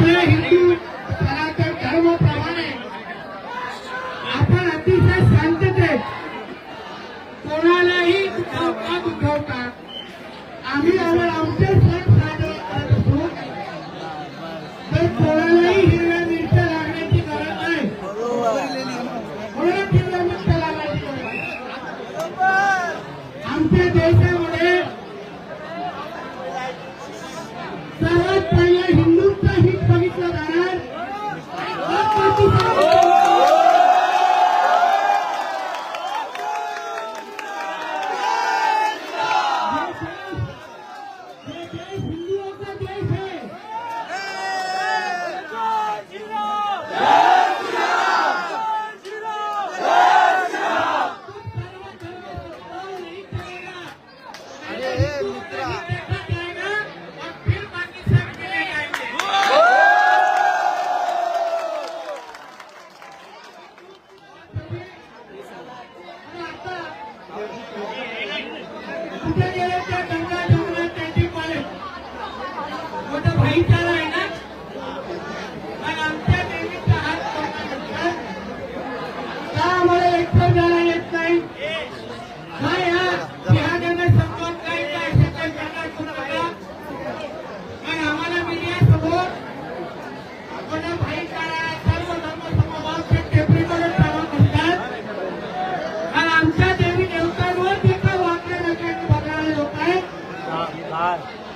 आपल्या हिंदू सनातन धर्माप्रमाणे आपण अतिशय शांततेत कोणालाही दुखावता दुखावता. आम्ही आम्ही आमचे सण साजरे करत असू. तर कोणालाही हिरव्या मिरच्या लागण्याची गरज नाही. म्हणूनच हिरव्या मिरच्या लागण्याची गरज आमच्या देशामध्ये सर्वात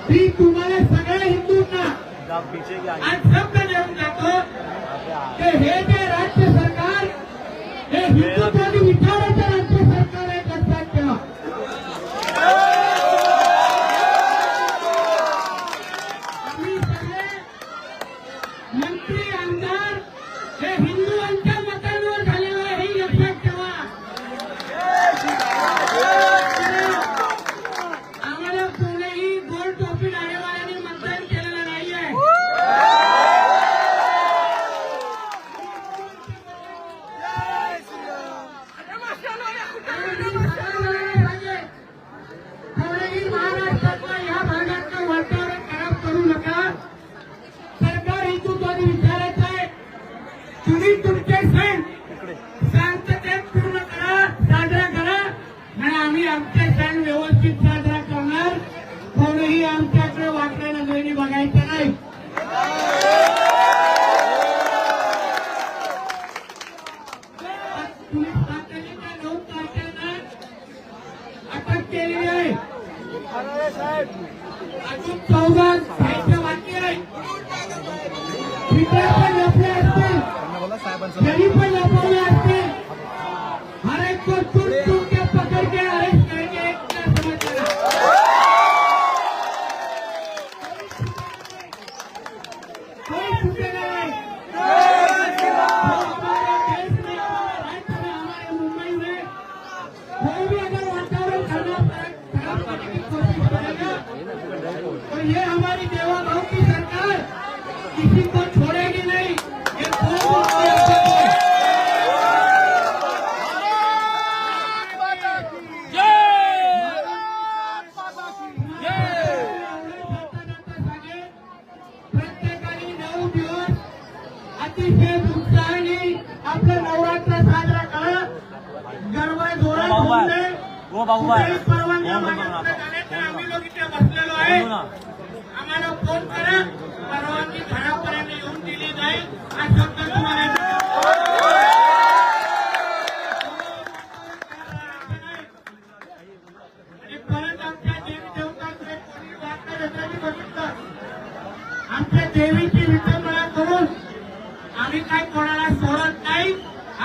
मी तुम्हाला सगळ्या हिंदूंना शब्द देऊन जातो. की हे जे राज्य सरकार हे हिंदुत्वादी आमचे सण व्यवस्थित साजरा करणार कोणीही आमच्याकडे वाकड्या नजरेने बघायचं नाही. केलेली आहे. अजून चौदा घ्यायचं बाकी आहे. तिथे पण लपले असतील. तरी पण लपवले Thank you. आपलं नवरात्र साजरा करा. गरबा जोरात बाबा होऊन दे. हो कुठेही. आम्ही लोक इथे बसलेलो आहे. आम्हाला फोन करा. परवानगी घरापर्यंत येऊन दिली जाईल. हा शब्द तुम्हाला परत आमच्या देवी देवतांकडे कोणी वाकडं नजरेने बघितलं. आमच्या देवीची विटंबना करून आम्ही काय